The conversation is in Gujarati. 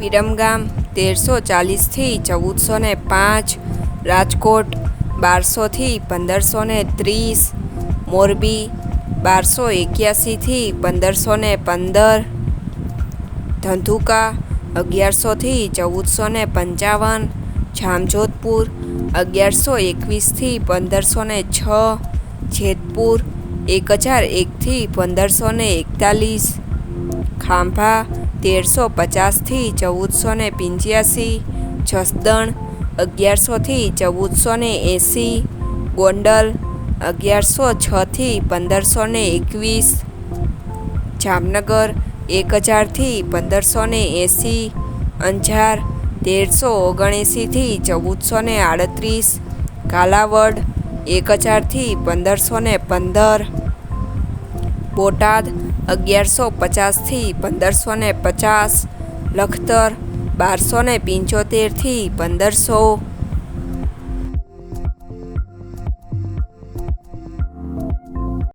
વિરમગામ તેરસો ચાલીસથી ચૌદસો ને પાંચ, રાજકોટ બારસોથી પંદરસો ને ત્રીસ, મોરબી બારસો એક્યાસીથી પંદરસો ને પંદર, ધંધુકા અગિયારસોથી ચૌદસો ને પંચાવન, જામજોધપુર અગિયારસો એકવીસથી પંદરસો ને છ, જેતપુર એક હજાર એકથી પંદરસો ને એકતાલીસ, ખાંભા તેરસો પચાસથી ચૌદસો ને પંચ્યાસી, જસદણ અગિયારસોથી ચૌદસો ને એંસી, ગોંડલ અગિયારસો છથી પંદરસો ને એકવીસ, જામનગર એક હજારથી પંદરસો ને એંસી, અંજાર તેરસો ઓગણએંસીથી ચૌદસો ને આડત્રીસ, કાલાવડ એક હજારથી પંદરસો ને પંદર બોટાદ અગિયારસો પચાસથી પંદરસો ને પચાસ લખતર બારસો ને પંચોતેરથી પંદરસો.